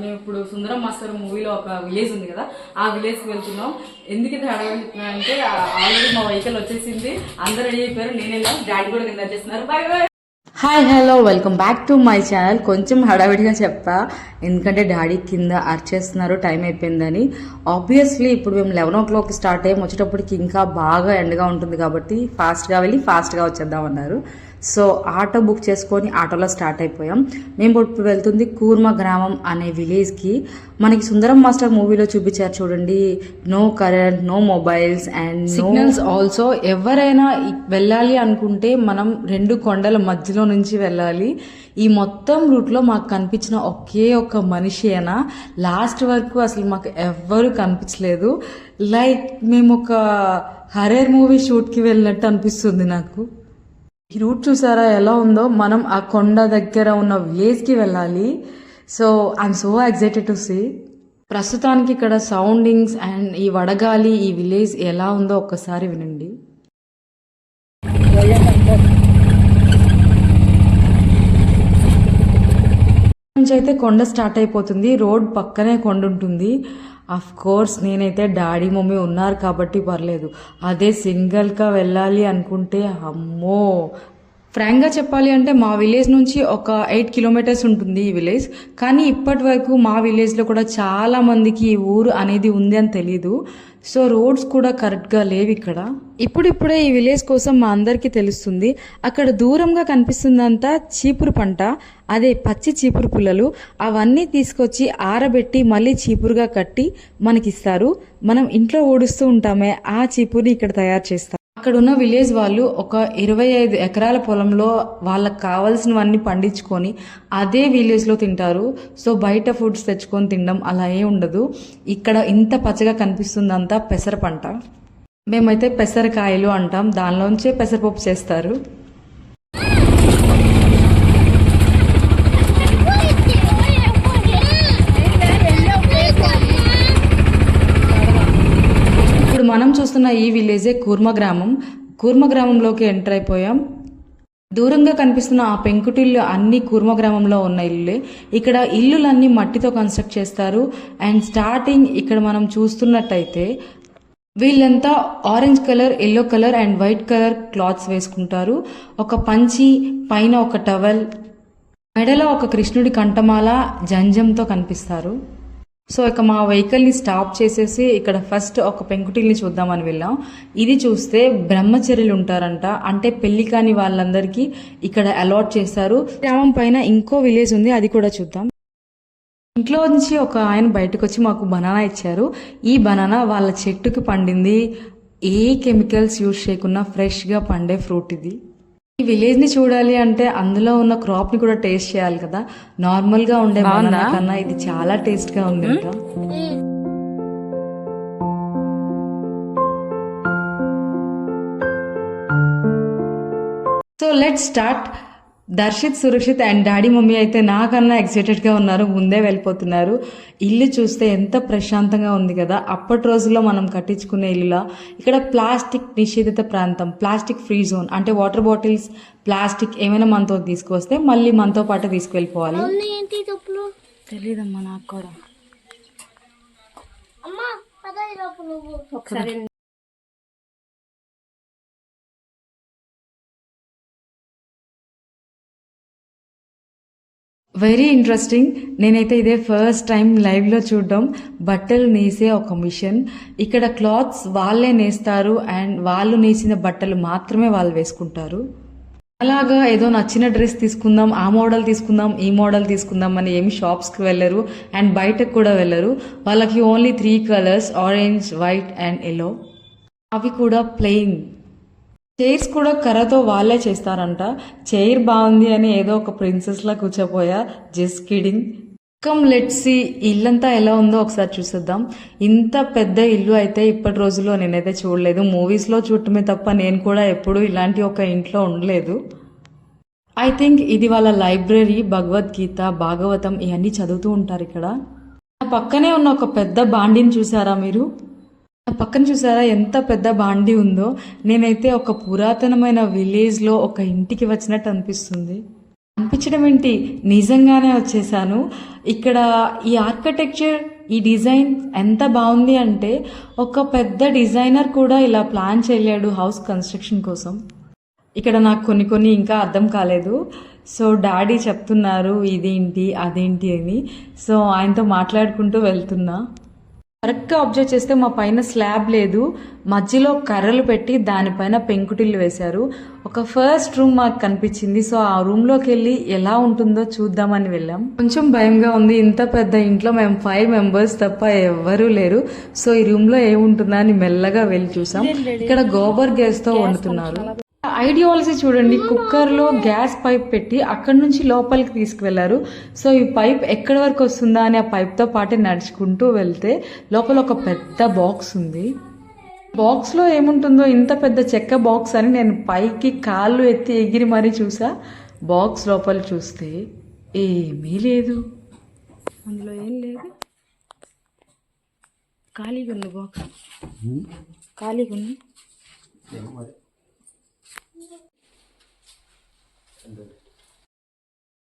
మేము ఇప్పుడు సుందరం మాస్టర్ మూవీలో ఒక విలేజ్ ఉంది కదా ఆ విలేజ్కి వెళ్తున్నాం. ఇది హడావిడి అంటే ఆల్రెడీ మా వెహికల్ వచ్చేసింది. అందరు రెడీ అయిపోయారు. నేను వెళ్ళాం డాడీ కూడా కింద వచ్చేస్తున్నారు. Bye bye. Hi hello. Welcome back to my channel. కొంచెం హడావిడిగా చెప్పా. ఎందుకంటే డాడీ కింద అర్చేస్తున్నారు. టైం అయిపోయిందని. ఆబ్వియస్లీ ఇప్పుడు మేము లెవెన్ ఓ క్లాక్ స్టార్ట్ అయ్యాం వచ్చేటప్పటికి ఇంకా బాగా ఎండగా ఉంటుంది కాబట్టి ఫాస్ట్గా వెళ్ళి ఫాస్ట్గా వచ్చేద్దాం అన్నారు సో ఆటో బుక్ చేసుకొని ఆటోలో స్టార్ట్ అయిపోయాం. మేము ఇప్పుడు వెళ్తుంది కూర్మ గ్రామం అనే విలేజ్కి మనకి సుందరం మాస్టర్ మూవీలో చూపించారు చూడండి. No current no mobiles and signals also ఎవరైనా వెళ్ళాలి అనుకుంటే మనం రెండు కొండల మధ్యలో నుంచి వెళ్ళాలి. ఈ మొత్తం రూట్లో మాకు కనిపించిన ఒకే ఒక్క మనిషి అయినా లాస్ట్ వరకు అసలు మాకు ఎవ్వరు కనిపించలేదు. లైక్ మేము ఒక హరేర్ మూవీ షూట్కి వెళ్ళినట్టు అనిపిస్తుంది నాకు. ఈ రూట్ చూసారా ఎలా ఉందో? మనం ఆ కొండ దగ్గర ఉన్న విలేజ్కి వెళ్ళాలి. So I'm so excited to see ప్రస్తుతానికి ఇక్కడ సౌండింగ్స్ అండ్ ఈ వడగాలి ఈ విలేజ్ ఎలా ఉందో ఒక్కసారి వినండి. నుంచి అయితే కొండ స్టార్ట్ అయిపోతుంది. రోడ్ పక్కనే కొండ ఉంటుంది. అఫ్ కోర్స్ నేనైతే డాడీ మమ్మీ ఉన్నారు కాబట్టి పర్లేదు. అదే సింగిల్గా వెళ్ళాలి అనుకుంటే అమ్మో! ఫ్రాంక్గా చెప్పాలి అంటే మా విలేజ్ నుంచి ఒక ఎయిట్ కిలోమీటర్స్ ఉంటుంది ఈ విలేజ్. కానీ ఇప్పటి వరకు మా విలేజ్లో కూడా చాలా మందికి ఈ ఊరు అనేది ఉంది అని తెలీదు. సో రోడ్స్ కూడా కరెక్ట్గా లేవు ఇక్కడ. ఇప్పుడిప్పుడే ఈ విలేజ్ కోసం మా అందరికీ తెలుస్తుంది. అక్కడ దూరంగా కనిపిస్తుందంతా చీపురు పంట అదే పచ్చి చీపురు పుల్లలు. అవన్నీ తీసుకొచ్చి ఆరబెట్టి మళ్ళీ చీపురుగా కట్టి మనకిస్తారు. మనం ఇంట్లో ఓడుస్తూ ఉంటామే ఆ చీపురుని ఇక్కడ తయారు చేస్తాం. అక్కడున్న విలేజ్ వాళ్ళు ఒక ఇరవై ఐదు ఎకరాల పొలంలో వాళ్ళకి కావాల్సినవన్నీ పండించుకొని అదే విలేజ్లో తింటారు. సో బయట ఫుడ్స్ తెచ్చుకొని తినడం అలా ఏ ఉండదు. ఇక్కడ ఇంత పచ్చగా కనిపిస్తుందంతా పెసర పంట. మేమైతే పెసరకాయలు అంటాం. దానిలోంచే పెసరపప్పు చేస్తారు ఇప్పుడు మనం చూస్తున్న ఈ విలేజే కూర్మ గ్రామం. కూర్మ గ్రామంలోకి ఎంటర్ అయిపోయాం. దూరంగా కనిపిస్తున్న ఆ పెంకుటిల్లు అన్ని కూర్మ గ్రామంలో ఉన్న ఇల్లులే. ఇక్కడ ఇల్లులన్నీ మట్టితో కన్స్ట్రక్ట్ చేస్తారు. అండ్ స్టార్టింగ్ ఇక్కడ మనం చూస్తున్నట్టయితే వీళ్ళంతా orange colour yellow colour and white colour clothes వేసుకుంటారు. ఒక పంచి పైన ఒక టవల్ మెడలో ఒక కృష్ణుడి కంఠమాల జంజంతో కనిపిస్తారు. సో ఇక మా వెహికల్ని స్టాప్ చేసేసి ఇక్కడ ఫస్ట్ ఒక పెంకుటిల్ని చూద్దామని వెళ్ళాం. ఇది చూస్తే బ్రహ్మచర్యలు ఉంటారంట అంటే పెళ్ళి కాని వాళ్ళందరికీ ఇక్కడ అలాట్ చేశారు. గ్రామం పైన ఇంకో విలేజ్ ఉంది అది కూడా చూద్దాం. ఇంట్లో నుంచి ఒక ఆయన బయటకు వచ్చి మాకు బనానా ఇచ్చారు. ఈ బనానా వాళ్ళ చెట్టుకి పండింది. ఏ కెమికల్స్ యూజ్ చేయకుండా ఫ్రెష్గా పండే ఫ్రూట్ ఇది. ఈ విలేజ్ని చూడాలి అంటే అందులో ఉన్న క్రాప్ని కూడా టేస్ట్ చేయాలి కదా. నార్మల్గా ఉండే బనానా కన్నా ఇది చాలా టేస్ట్గా ఉంది so let start Darshit Surakshit and daddy mummy అయితే నాకన్నా ఎక్సైటెడ్గా ఉన్నారు ముందే వెళ్ళిపోతున్నారు. ఇల్లు చూస్తే ఎంత ప్రశాంతంగా ఉంది కదా. అప్పటి రోజుల్లో మనం కట్టించుకునే ఇల్లులా. ఇక్కడ ప్లాస్టిక్ నిషేధిత ప్రాంతం ప్లాస్టిక్ ఫ్రీ జోన్ అంటే వాటర్ బాటిల్స్ ప్లాస్టిక్ ఏమైనా మనతో తీసుకొస్తే మళ్ళీ మనతో పాటు చెప్పులు తెలియదమ్మా నాకు కూడా. వెరీ ఇంట్రెస్టింగ్ నేనైతే ఇదే ఫస్ట్ టైం లైవ్లో చూడడం. బట్టలు నేసే ఒక మిషన్ ఇక్కడ క్లాత్స్ వాళ్ళే నేస్తారు అండ్ వాళ్ళు నేసిన బట్టలు మాత్రమే వాళ్ళు వేసుకుంటారు. అలాగా ఏదో నచ్చిన డ్రెస్ తీసుకుందాం ఆ మోడల్ తీసుకుందాం ఈ మోడల్ తీసుకుందాం అని ఏమి షాప్స్కి వెళ్ళరు అండ్ బయటకు కూడా వెళ్ళరు. వాళ్ళకి only three colours orange white and yellow అవి కూడా ప్లెయిన్ చైర్స్ కూడా కర్రతో వాళ్ళే చేస్తారంట. చైర్ బాగుంది అని ఏదో ఒక ప్రిన్సెస్ లా కూర్చోపోయా. Just kidding. Come let see. ఇల్లంతా ఎలా ఉందో ఒకసారి చూసేద్దాం. ఇంత పెద్ద ఇల్లు అయితే ఇప్పటి రోజుల్లో నేనైతే చూడలేదు. మూవీస్లో చూడటమే తప్ప నేను కూడా ఎప్పుడు ఇలాంటి ఒక ఇంట్లో ఉండలేదు. ఐ థింక్ ఇది వాళ్ళ లైబ్రరీ భగవద్గీత భాగవతం ఇవన్నీ చదువుతూ ఉంటారు ఇక్కడ. నా పక్కనే ఉన్న ఒక పెద్ద బాండిని చూసారా మీరు? పక్కన చూసారా ఎంత పెద్ద బాండి ఉందో? నేనైతే ఒక పురాతనమైన విలేజ్లో ఒక ఇంటికి వచ్చినట్టు అనిపిస్తుంది. అనిపించడం ఏంటి? నిజంగానే వచ్చేసాను. ఇక్కడ ఈ ఆర్కిటెక్చర్ ఈ డిజైన్ ఎంత బాగుంది అంటే ఒక పెద్ద డిజైనర్ కూడా ఇలా ప్లాన్ చేయలేడు హౌస్ కన్స్ట్రక్షన్ కోసం. ఇక్కడ నాకు కొన్ని కొన్ని ఇంకా అర్థం కాలేదు. సో డాడీ చెప్తున్నారు ఇదేంటి అదేంటి అని. సో ఆయనతో మాట్లాడుకుంటూ వెళ్తున్నా. కరెక్ట్గా అబ్జర్వ్ చేస్తే మా పైన స్లాబ్ లేదు. మధ్యలో కర్రలు పెట్టి దానిపైన పెంకుటిల్లు వేశారు. ఒక ఫస్ట్ రూమ్ మాకు కనిపించింది. సో ఆ రూమ్లోకి వెళ్ళి ఎలా ఉంటుందో చూద్దామని వెళ్ళాం. కొంచెం భయంగా ఉంది. ఇంత పెద్ద ఇంట్లో మేము ఫైవ్ మెంబర్స్ తప్ప ఎవ్వరూ లేరు. సో ఈ రూమ్లో ఏముంటుందా అని మెల్లగా వెళ్ళి చూసాం. ఇక్కడ గోబర్ గ్యాస్తో వండుతున్నారు. ఐడియాలజీ చూడండి. కుక్కర్లో గ్యాస్ పైప్ పెట్టి అక్కడ నుంచి లోపలికి తీసుకువెళ్ళారు సో ఈ పైప్ ఎక్కడి వరకు వస్తుందా అని ఆ పైప్తో పాటే నడుచుకుంటూ వెళ్తే లోపల ఒక పెద్ద బాక్స్ ఉంది. బాక్స్లో ఏముంటుందో ఇంత పెద్ద చెక్క బాక్స్ అని నేను పైకి కాళ్ళు ఎత్తి ఎగిరి మరీ చూసా. బాక్స్ లోపల చూస్తే ఏమీ లేదు. అందులో ఏం లేదు. ఖాళీగా ఉంది బాక్స్. ఖాళీగా ఉంది.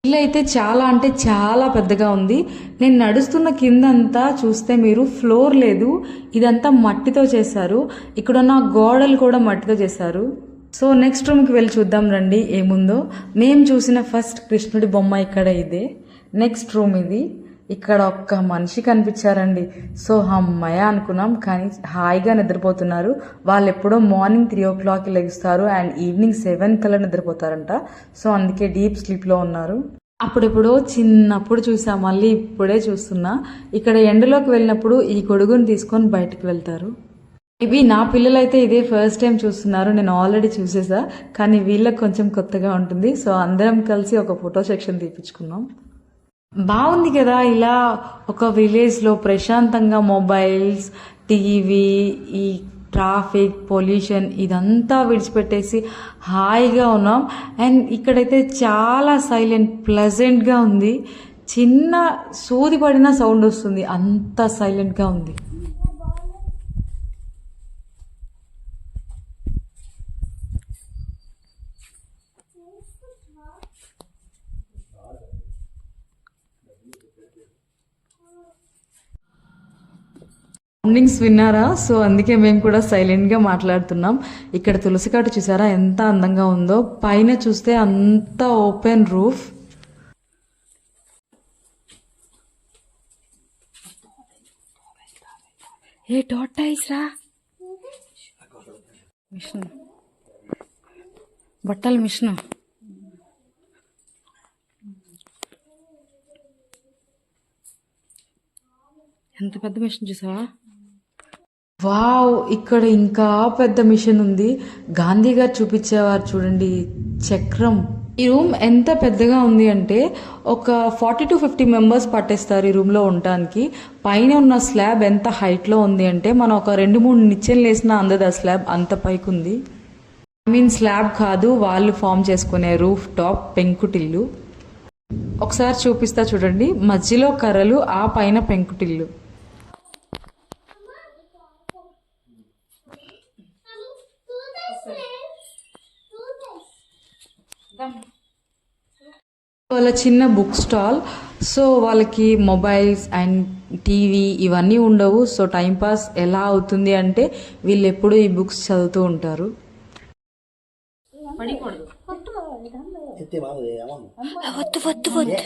ఇల్లు అయితే చాలా అంటే చాలా పెద్దగా ఉంది. నేను నడుస్తున్న కిందంతా చూస్తే మీరు ఫ్లోర్ లేదు. ఇదంతా మట్టితో చేశారు. ఇక్కడ ఉన్న గోడలు కూడా మట్టితో చేశారు. సో నెక్స్ట్ రూమ్కి వెళ్ళి చూద్దాం రండి. ఏముందో. మేము చూసిన ఫస్ట్ కృష్ణుడి బొమ్మ ఇక్కడ ఇదే. నెక్స్ట్ రూమ్ ఇది. ఇక్కడ ఒక్క మనిషి కనిపించారండి. సో అమ్మాయ అనుకున్నాం కానీ హాయిగా నిద్రపోతున్నారు. వాళ్ళు ఎప్పుడో మార్నింగ్ త్రీ ఓ క్లాక్కి లెగుస్తారు అండ్ ఈవినింగ్ సెవెన్ కల్లా నిద్రపోతారంట. సో అందుకే డీప్ స్లీప్లో ఉన్నారు. అప్పుడెప్పుడో చిన్నప్పుడు చూసా మళ్ళీ ఇప్పుడే చూస్తున్నా. ఇక్కడ ఎండలోకి వెళ్ళినప్పుడు ఈ గొడుగుని తీసుకొని బయటకు వెళ్తారు. మేబీ నా పిల్లలైతే ఇదే ఫస్ట్ టైం చూస్తున్నారు నేను ఆల్రెడీ చూసేసా కానీ వీళ్ళకి కొంచెం కొత్తగా ఉంటుంది. సో అందరం కలిసి ఒక ఫోటో సెక్షన్ తీపించుకున్నాం బాగుంది కదా ఇలా ఒక విలేజ్లో ప్రశాంతంగా మొబైల్స్ టీవీ ఈ ట్రాఫిక్ పొల్యూషన్ ఇదంతా విడిచిపెట్టేసి హాయిగా ఉన్నాం. అండ్ ఇక్కడైతే చాలా సైలెంట్ ప్లెజెంట్గా ఉంది. చిన్న సూది పడిన సౌండ్ వస్తుంది. అంత సైలెంట్గా ఉంది. సౌండింగ్స్ విన్నారా? సో అందుకే మేము కూడా సైలెంట్గా మాట్లాడుతున్నాం. ఇక్కడ తులసి కాటు చూసారా? ఎంత అందంగా ఉందో. పైన చూస్తే అంత ఓపెన్ రూఫ్ ఏ టాటాయిస్ రా. మిషన్. బట్టల మిషన్. ఎంత పెద్ద మిషన్ చూసావా? వావ్ ఇక్కడ ఇంకా పెద్ద మిషన్ ఉంది. గాంధీ గారు చూపించేవారు చూడండి చక్రం. ఈ రూమ్ ఎంత పెద్దగా ఉంది అంటే ఒక ఫార్టీ టు ఫిఫ్టీ మెంబర్స్ పట్టేస్తారు ఈ రూమ్లో ఉండటానికి. పైన ఉన్న స్లాబ్ ఎంత హైట్లో ఉంది అంటే మనం ఒక రెండు మూడు నిచ్చెలు వేసినా అందదు ఆ స్లాబ్ అంత పైకి ఉంది ఐ మీన్ స్లాబ్ కాదు వాళ్ళు ఫామ్ చేసుకునే రూఫ్ టాప్ పెంకుటిల్లు. ఒకసారి చూపిస్తా చూడండి మధ్యలో కర్రలు ఆ పైన పెంకుటిల్లు. వాళ్ళ చిన్న బుక్ స్టాల్ సో వాళ్ళకి మొబైల్స్ అండ్ టీవీ ఇవన్నీ ఉండవు. సో టైం పాస్ ఎలా అవుతుంది అంటే వీళ్ళు ఎప్పుడు ఈ బుక్స్ చదువుతూ ఉంటారు. పట్టుకోండి.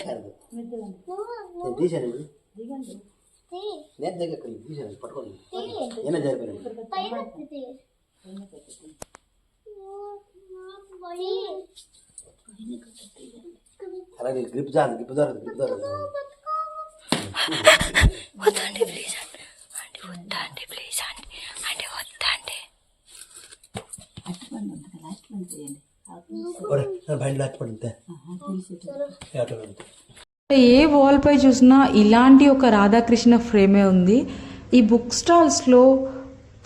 అలాగే గ్రిప్ జారు గ్రిప్ జారు గ్రిప్ జారు వద్దండి ప్లీజ్ అండి. వద్దండి ప్లీజ్ అండి. అంటే వద్దండి. బయట లాక్పడి ఆటో ఏ వాల్ పై చూసినా ఇలాంటి ఒక రాధాకృష్ణ ఫ్రేమే ఉంది. ఈ బుక్ స్టాల్స్లో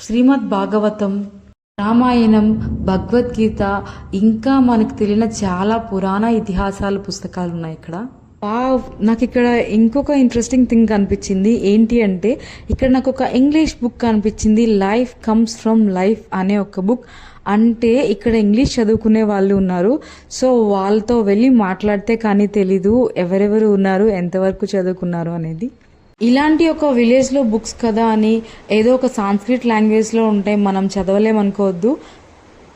శ్రీమద్ భాగవతం రామాయణం భగవద్గీత ఇంకా మనకు తెలియని చాలా పురాణ ఇతిహాసాల పుస్తకాలు ఉన్నాయి ఇక్కడ. నాకు ఇక్కడ ఇంకొక ఇంట్రెస్టింగ్ థింగ్ కనిపించింది. ఏంటి అంటే ఇక్కడ నాకు ఒక ఇంగ్లీష్ బుక్ కనిపించింది. లైఫ్ కమ్స్ ఫ్రమ్ లైఫ్ అనే ఒక బుక్ అంటే ఇక్కడ ఇంగ్లీష్ చదువుకునే వాళ్ళు ఉన్నారు. సో వాళ్ళతో వెళ్ళి మాట్లాడితే కానీ తెలీదు ఎవరెవరు ఉన్నారు ఎంతవరకు చదువుకున్నారు అనేది. ఇలాంటి ఒక విలేజ్లో బుక్స్ కదా అని ఏదో ఒక సాంస్క్రిట్ లాంగ్వేజ్లో ఉంటే మనం చదవలేమనుకోవద్దు.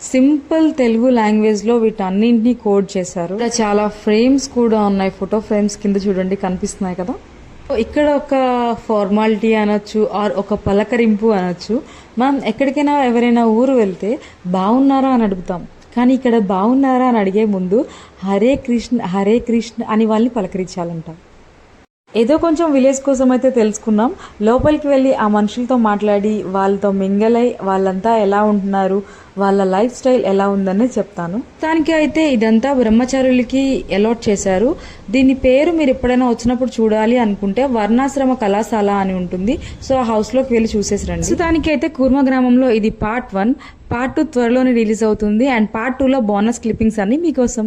సింపుల్ తెలుగు లాంగ్వేజ్లో వీటన్నింటినీ కోడ్ చేశారు. ఇక్కడ చాలా ఫ్రేమ్స్ కూడా ఉన్నాయి ఫోటో ఫ్రేమ్స్ కింద చూడండి కనిపిస్తున్నాయి కదా. ఇక్కడ ఒక ఫార్మాలిటీ అనొచ్చు ఆర్ ఒక పలకరింపు అనొచ్చు. మనం ఎక్కడికైనా ఎవరైనా ఊరు వెళ్తే బాగున్నారా అని అడుగుతాం. కానీ ఇక్కడ బాగున్నారా అని అడిగే ముందు హరే కృష్ణ హరే కృష్ణ అని వాళ్ళని పలకరించాలంటాం. ఏదో కొంచెం విలేజ్ కోసం అయితే తెలుసుకున్నాం. లోపలికి వెళ్ళి ఆ మనుషులతో మాట్లాడి వాళ్ళతో మింగలై వాళ్ళంతా ఎలా ఉంటున్నారు వాళ్ళ లైఫ్ స్టైల్ ఎలా ఉందని చెప్తాను. దానికి అయితే ఇదంతా బ్రహ్మచారులకి అలాట్ చేశారు. దీని పేరు మీరు ఎప్పుడైనా వచ్చినప్పుడు చూడాలి అనుకుంటే వర్ణాశ్రమ కళాశాల అని ఉంటుంది. సో ఆ హౌస్లోకి వెళ్ళి చూసేసిరండి సో దానికి అయితే కూర్మ గ్రామంలో ఇది పార్ట్ వన్ పార్ట్ టూ త్వరలోనే రిలీజ్ అవుతుంది. అండ్ పార్ట్ టూలో బోనస్ క్లిప్పింగ్స్ అన్ని మీకోసం.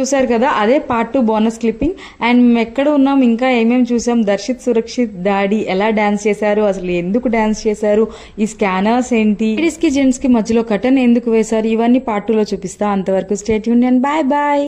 చూసారు కదా అదే part two bonus clipping and మేము ఎక్కడ ఉన్నాం ఇంకా ఏమేమి చూసాం? దర్శిత్ సురక్షిత్ డాడీ ఎలా డాన్స్ చేశారు? అసలు ఎందుకు డాన్స్ చేశారు? ఈ స్కానర్స్ ఏంటి? లేడీస్కి జెంట్స్కి మధ్యలో కటన్ ఎందుకు వేశారు? ఇవన్నీ పార్ట్ టూ లో చూపిస్తా. అంతవరకు స్టేట్ యూనియన్ బాయ్ బాయ్